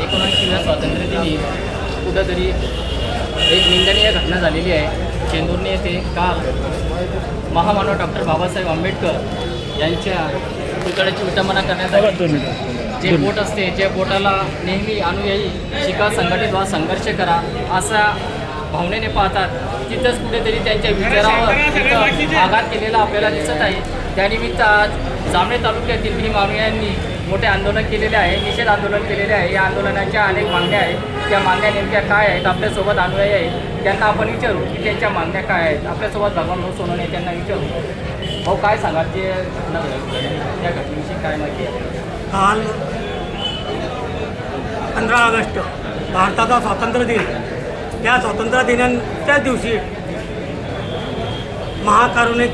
एकोणऐंशीव्या स्वातंत्र्यदिनी कुठंतरी एक निंदनीय घटना झालेली आहे. चेंदूरने येथे काल महामानव डॉक्टर बाबासाहेब आंबेडकर यांच्या पुतळ्याची विटंबना करण्यात आली जे बोट असते जे बोटाला नेहमी अनुयायी शिका संघटित व्हा संघर्ष करा असा भावनेने पाहतात तिथंच कुठेतरी त्यांच्या विचारावर तिथं आघात केलेला आपल्याला दिसत आहे. त्यानिमित्त आज जांभळे तालुक्यातील भीम अनुयायांनी मोठे आंदोलन केलेले आहे निषेध आंदोलन केलेले आहे. या आंदोलनाच्या अनेक मागण्या आहेत. त्या मागण्या नेमक्या काय आहेत? आपल्यासोबत अनुयायी आहेत त्यांना आपण विचारू की त्यांच्या मागण्या काय आहेत. आपल्यासोबत भगवान भाऊ सोनवणे त्यांना विचारू. भाऊ काय सांगा ते त्या घटनेविषयी काय माहिती आहे? काल पंधरा ऑगस्ट भारताचा स्वातंत्र्य दिन. त्या स्वातंत्र्य दिनाच्याच दिवशी महाकारुणिक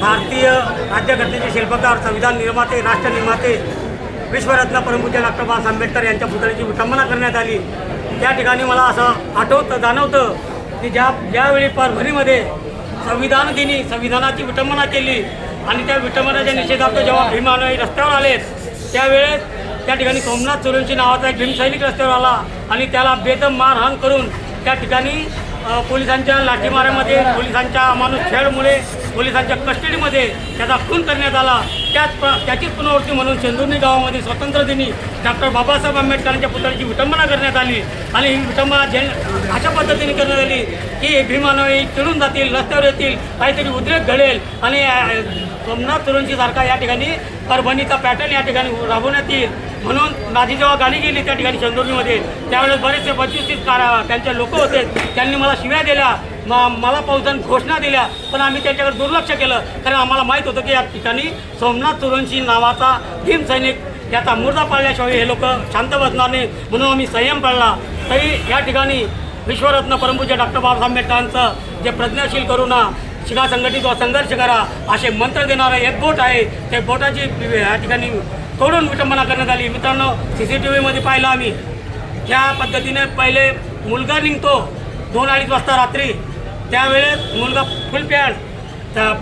भारतीय राज्यघटनेचे शिल्पकार संविधान निर्माते राष्ट्र निर्माते विश्वरत्न परमपूज्य डॉक्टर बाबासाहेब आंबेडकर यांच्या पुतळ्याची विटंबना करण्यात आली. त्या ठिकाणी मला असं आठवतं जाणवतं की ज्या ज्यावेळी परभणीमध्ये संविधान दिनी संविधानाची विटंबना केली आणि त्या विटंबनाच्या निषेधार्थ जेव्हा भीमानुयायी रस्त्यावर आले त्यावेळेस त्या ठिकाणी सोमनाथ चोरेंची नावाचा एक भीमसैनिक रस्त्यावर आला आणि त्याला बेदम मारहाण करून त्या ठिकाणी पोलिसांच्या लाठीमारामध्ये पोलिसांच्या अमानुष खेळमुळे पोलिसांच्या कस्टडीमध्ये त्याचा खून करण्यात आला. त्याच प्र त्याचीच पुनरावृत्ती म्हणून चंदुर्णी गावामध्ये स्वातंत्र्य दिनी डॉक्टर बाबासाहेब आंबेडकरांच्या पुतळ्याची विटंबना करण्यात आली. आणि ही विटंबना जे अशा पद्धतीने करण्यात आली की भीमानवी चिडून जातील रस्त्यावर येतील काहीतरी उद्रेक घडेल आणि सोमनाथ सोमनाथ सारखा या ठिकाणी परभणीचा पॅटर्न या ठिकाणी राबवण्यात येईल. म्हणून माझी जेव्हा गाडी गेली त्या ठिकाणी चंदुर्णीमध्ये त्यावेळेस बरेचसे पंचवीस तीस त्यांचे लोक होते. त्यांनी मला शिव्या दिल्या म मला पावसान घोषणा दिल्या पण आम्ही त्यांच्याकडे दुर्लक्ष केलं. कारण आम्हाला माहीत होतं की या ठिकाणी सोमनाथ तुरंशी नावाचा भीम सैनिक याचा मुर्दा पाळल्याशिवाय हे लोक शांत बसणार नाही म्हणून आम्ही संयम पाळला. तरी या ठिकाणी विश्वरत्न परमपूज्य डॉक्टर बाबासाहेब आंबेडकरांचं जे प्रज्ञाशील करुणा शिगा संघटित व संघर्ष करा असे मंत्र देणारं एक बोट आहे. त्या बोटाची या ठिकाणी तोडून विटंबना करण्यात आली. मित्रांनो सी सी टी व्हीमध्ये पाहिलं आम्ही. त्या पद्धतीने पहिले मुलगा निघतो दोन अडीच वाजता रात्री. त्यावेळेस मुलगा फुल पॅन्ट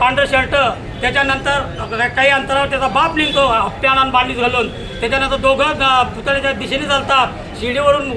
पांढरं शर्ट त्याच्यानंतर काही अंतरावर त्याचा बाप निघतो प्यान आणि बांडीत घालून. त्याच्यानंतर दोघं पुतळ्याच्या दिशेने चालतात. शिडीवरून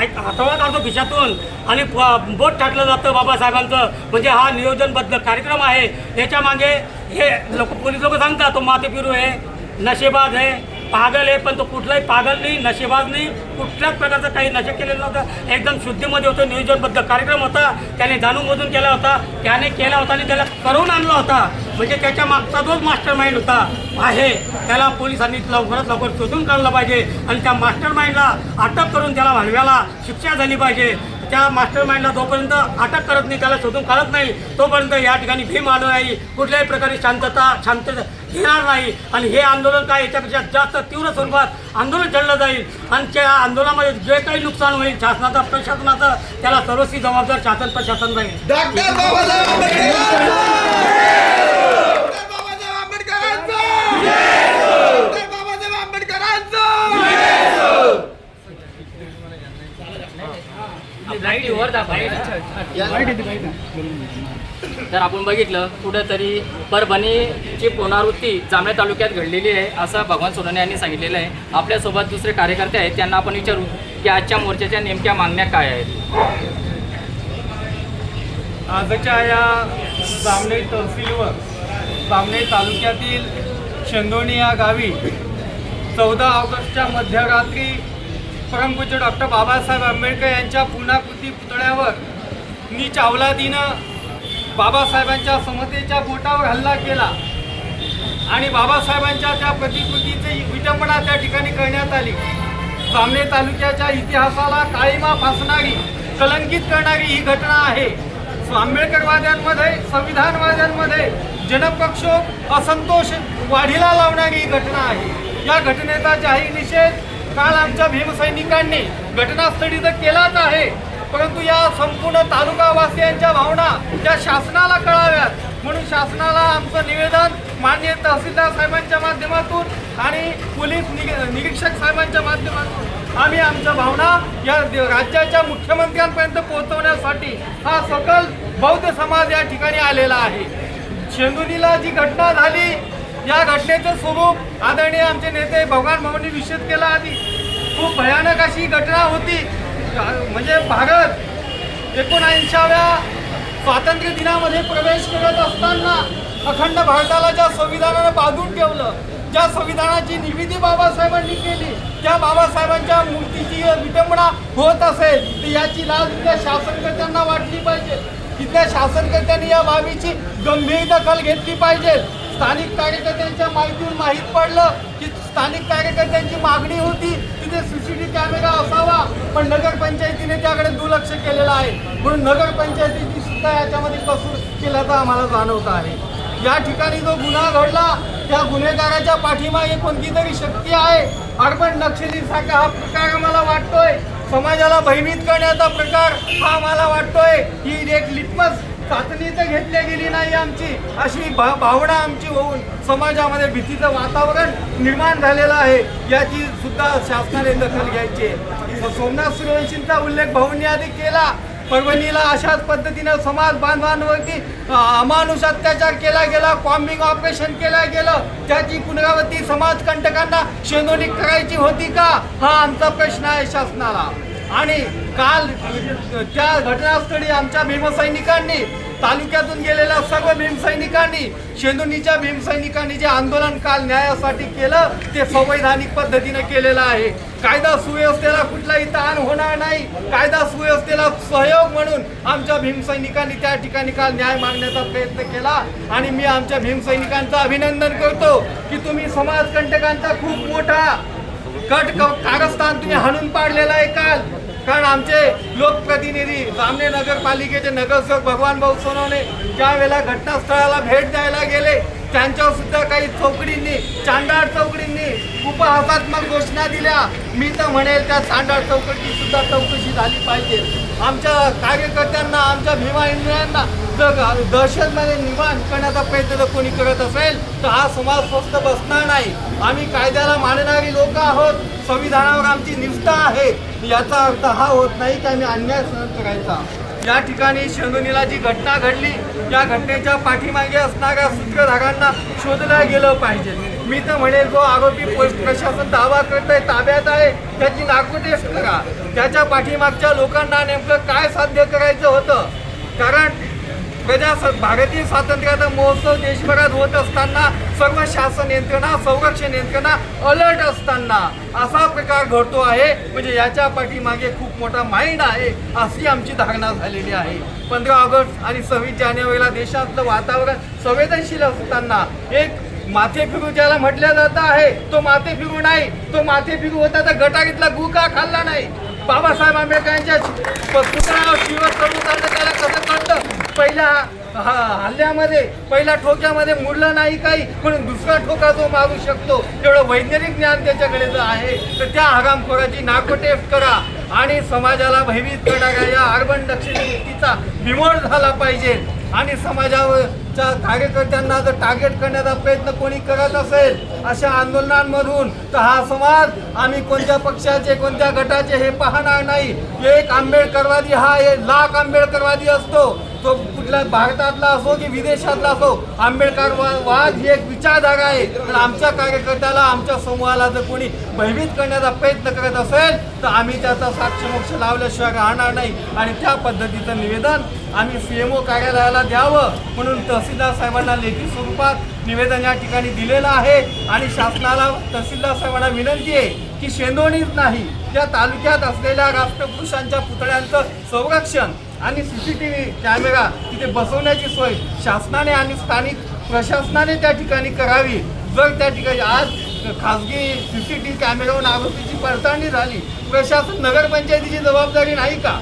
ऐक- हाताळा काढतो खिशातून आणि प- बोट टाकलं जातं बाबासाहेबांचं. म्हणजे हा नियोजनबद्ध कार्यक्रम आहे. याच्या मागे हे लोक पोलीस लोक सांगतात तो माते पिरू आहे नशेबाज आहे. पागल आहे पण तो कुठलाही पागल नाही नशेबाज नाही कुठल्याच प्रकारचं काही नशे केलेलं नव्हतं. एकदम शुद्धीमध्ये होतं नियोजनबद्ध कार्यक्रम होता. त्याने जाणून केला होता त्याने केला होता आणि त्याला करून आणला होता. म्हणजे त्याच्या मागचा तोच मास्टर माइंड होता. आहे त्याला पोलिसांनी लवकरात लवकर शोधून काढलं पाहिजे आणि त्या मास्टर माइंडला अटक करून त्याला भांडव्याला शिक्षा झाली पाहिजे. त्या मास्टर माइंडला जोपर्यंत अटक करत नाही त्याला शोधून काढत नाही तोपर्यंत या ठिकाणी भीम अनुयायी कुठल्याही प्रकारे शांतता शांत घेणार नाही. आणि हे आंदोलन काय याच्यापेक्षा जास्त तीव्र स्वरूपात आंदोलन छेडलं जाईल. आणि त्या आंदोलनामध्ये जे काही नुकसान होईल शासनाचं प्रशासनाचं त्याला सर्वस्वी जबाबदार शासन प्रशासन राहील डॉक्टर बाबासाहेब आंबेडकरांचा डॉक्टर बाबासाहेब आंबेडकरांचा डॉक्टर बाबासाहेब आंबेडकरांचा लाइट वर दाखवा. तर आपण बघितलं कुठंतरी परभणीची पुनरावृत्ती जांभळे तालुक्यात घडलेली आहे असं भगवान सोनवणे यांनी सांगितलेलं आहे. आपल्यासोबत दुसरे कार्यकर्ते आहेत त्यांना आपण विचारू की आजच्या मोर्चाच्या नेमक्या मागण्या काय आहेत. आजच्या या जामणे तहसीलवर जामणे तालुक्यातील शेंदोणी या गावी चौदा ऑगस्टच्या मध्यरात्री परमपूज्य डॉक्टर बाबासाहेब आंबेडकर यांच्या पुनाकृती पुतळ्यावर नीच अवलादीनं बाबासाहेबांच्या समतेच्या बोटावर हल्ला केला. आणि बाबासाहेबांच्या त्या प्रतिकृतीची विटंबना त्या ठिकाणी करण्यात आली. सामने तालुक्याच्या इतिहासाला काळीमा फासणारी कलंकित करणारी ही घटना आहे. आंबेडकरवाद्यांमध्ये संविधानवाद्यांमध्ये जनप्रक्षोभ असंतोष वाढीला लावणारी ही घटना आहे. या घटनेचा जाहीर निषेध काल आमच्या भीमसैनिकांनी घटनास्थळी तर केलाच आहे. परंतु या संपूर्ण तालुकावासियांच्या भावना त्या शासनाला कळाव्यात म्हणून शासनाला आमचं निवेदन माननीय तहसीलदार साहेबांच्या माध्यमातून आणि पोलीस निग निरीक्षक साहेबांच्या माध्यमातून आम्ही आमच्या भावना या राज्याच्या मुख्यमंत्र्यांपर्यंत पोहोचवण्यासाठी हा सकल बौद्ध समाज या ठिकाणी आलेला आहे. शेंदुरीला जी घटना झाली या घटनेचं स्वरूप आदरणीय आमचे नेते भगवान भाऊंनी निषेध केला आधी. खूप भयानक अशी घटना होती. म्हणजे भारत एकोणऐंशाव्या स्वातंत्र्य दिनामध्ये प्रवेश करत असताना अखंड भारताला ज्या संविधानानं बांधून ठेवलं ज्या संविधानाची निर्मिती बाबासाहेबांनी केली त्या बाबासाहेबांच्या मूर्तीची विटंबना होत असेल तर याची लाज इथल्या शासनकर्त्यांना वाटली पाहिजे. इथल्या शासनकर्त्यांनी या बाबीची गंभीर दखल घेतली पाहिजे. स्थानिक कार्यकर्त्यांच्या माहितीतून माहीत पडलं की स्थानिक कार्यकर्त्यांची मागणी होती तिथे सीसीटीव्ही कॅमेरा असावा. पण नगरपंचायतीने त्याकडे दुर्लक्ष केलेलं आहे. म्हणून नगरपंचायतीची सुद्धा याच्यामध्ये कसूर केल्याचं आम्हाला जाणवत आहे. या ठिकाणी जो गुन्हा घडला त्या गुन्हेगाराच्या पाठीमागे कोणती तरी शक्ती आहे? अर्बन नक्षलीसारखा हा प्रकार आम्हाला वाटतोय. समाजाला भयभीत करण्याचा प्रकार हा आम्हाला वाटतोय. ही एक लिटमस चाचणी तर घेतली गेली नाही आमची. अशी भा भावना आमची होऊन समाजामध्ये भीतीचं वातावरण निर्माण झालेलं आहे. याची सुद्धा शासनाने दखल घ्यायची आहे. सोमनाथ सूर्यवंशींचा उल्लेख भाऊंनी आधी केला. परभणीला अशाच पद्धतीनं समाज बांधवांवरती अमानुष अत्याचार केला गेला कॉम्बिंग ऑपरेशन केलं गेलं. त्याची पुनरावृत्ती समाजकंटकांना शेनोनी करायची होती का? हा आमचा प्रश्न आहे शासनाला. आणि काल त्या घटनास्थळी आमच्या भीमसैनिकांनी तालुक्यातून गेलेल्या सर्व भीमसैनिकांनी शेंदुनीच्या भीमसैनिकांनी जे आंदोलन काल न्यायासाठी केलं ते संवैधानिक पद्धतीने केलेलं आहे. कायदा सुव्यवस्थेला कुठलाही ताण होणार नाही. कायदा सुव्यवस्थेला सहयोग म्हणून आमच्या भीमसैनिकांनी त्या ठिकाणी काल न्याय मागण्याचा प्रयत्न केला. आणि मी आमच्या भीमसैनिकांचं अभिनंदन करतो की तुम्ही समाजकंटकांचा खूप मोठा कट कारस्थान तुम्ही हाणून पाडलेला आहे काल. कारण आमचे लोकप्रतिनिधी सामने नगरपालिकेचे नगरसेवक भगवान भाऊ सोनवणे ज्या वेळेला घटनास्थळाला भेट द्यायला गेले त्यांच्यावर सुद्धा काही चौकडींनी चांडाळ चौकडींनी उपहासात्मक घोषणा दिल्या. मी तर म्हणेल त्या चांडाळ चौकडीची सुद्धा चौकशी झाली पाहिजे. आमच्या कार्यकर्त्यांना आमच्या भीमा इंद्रियांना जर दहशतमध्ये निर्माण करण्याचा प्रयत्न जर कोणी करत असेल तर हा समाज स्वस्त बसणार नाही. आम्ही कायद्याला मानणारी लोक आहोत. संविधानावर आमची निष्ठा आहे. याचा अर्थ हा होत नाही की आम्ही अन्याय सहन करायचा. या ठिकाणी शेंदुनीला जी घटना घडली या घटनेच्या पाठीमागे असणाऱ्या सूत्रधारांना शोधलं गेलं पाहिजे. मी तर म्हणेल जो आरोपी पोलीस प्रशासन दावा करत आहे ताब्यात आहे त्याची नागपूर टेस्ट करा. त्याच्या पाठीमागच्या लोकांना नेमकं काय साध्य करायचं होतं? कारण प्रजा भारतीय स्वातंत्र्याचा महोत्सव देशभरात होत असताना सर्व शासन यंत्रणा संरक्षण यंत्रणा अलर्ट असताना असा प्रकार घडतो आहे. म्हणजे याच्या पाठीमागे खूप मोठा माइंड आहे अशी आमची धारणा झालेली आहे. पंधरा ऑगस्ट आणि सव्वीस जानेवारीला देशातलं वातावरण संवेदनशील असताना एक माथे फिरू ज्याला म्हटलं जात आहे तो माथे फिरू नाही. तो माथे फिरू होता तर गटारीतला गुका खाल्ला नाही. बाबासाहेब आंबेडकरांच्या पुतळ्यावर शिवस प्रमुखांना त्याला कसं कळतं? पहिल्या हा- हल्ल्यामध्ये पहिल्या ठोक्यामध्ये मुडलं नाही काही म्हणून दुसरा ठोका जो मारू शकतो. तेवढं वैज्ञानिक ज्ञान त्याच्याकडे जर आहे तर त्या हरामखोराची नाकोटेफ करा. आणि समाजाला भयभीत करणाऱ्या या अर्बन दक्षिण व्यक्तीचा बिमोड झाला पाहिजे. आणि समाजावर त्या कार्यकर्त्यांना जर टार्गेट करण्याचा प्रयत्न कोणी करत असेल अशा आंदोलनांमधून तर हा समाज आम्ही कोणत्या पक्षाचे कोणत्या गटाचे हे पाहणार नाही. एक आंबेडकरवादी हा एक लाख आंबेडकरवादी असतो. तो कुठल्या भारतातला असो की विदेशातला असो आंबेडकर वा- वाद ही एक विचारधारा आहे. तर आमच्या कार्यकर्त्याला आमच्या समूहाला जर कोणी भयभीत करण्याचा प्रयत्न करत असेल तर आम्ही त्याचा साक्षमोक्ष लावल्याशिवाय राहणार नाही. आणि त्या पद्धतीचं निवेदन आम्ही सी एम ओ कार्यालयाला द्यावं म्हणून तहसीलदार साहेबांना लेखी स्वरूपात निवेदन या ठिकाणी दिलेलं आहे. आणि शासनाला तहसीलदार साहेबांना विनंती आहे की शेंदोणीच नाही त्या तालुक्यात असलेल्या राष्ट्रपुरुषांच्या पुतळ्यांचं संरक्षण आणि C C T V camera तिथे बसवण्याची सोय शासनाने आणि स्थानिक प्रशासनाने त्या ठिकाणी करावी. जर त्या ठिकाणी आज खाजगी सी सी टी व्ही कॅमेऱ्यावरून आरोपीची पडताळणी झाली प्रशासन नगरपंचायतीची जबाबदारी नाही का?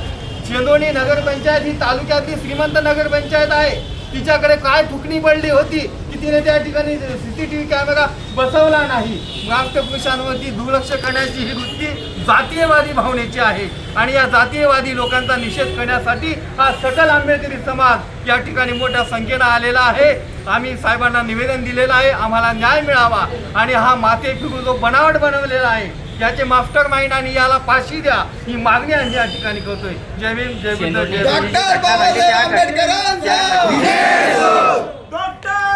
शेंदोणी नगरपंचायत ही तालुक्यातली श्रीमंत नगरपंचायत आहे. तिच्याकडे काय ठुकणी पडली होती? तिने त्या ठिकाणी सीसीटीव्ही कॅमेरा बसवला नाही राष्ट्रपुरुषांवरती दुर्लक्ष करण्याची ही वृत्ती जातीयवादी भावनेची आहे आणि या जातीयवादी लोकांचा निषेध करण्यासाठी हा सकल आंबेडकरी समाज या ठिकाणी मोठ्या संख्येनं आलेला आहे आम्ही साहेबांना निवेदन दिलेलं आहे आम्हाला न्याय मिळावा आणि हा माते फिरू जो बनावट बनवलेला आहे याचे मास्टर माइंड आणि याला फाशी द्या ही मागणी आम्ही या ठिकाणी करतोय जय भीम जय बुद्ध जय डॉक्टर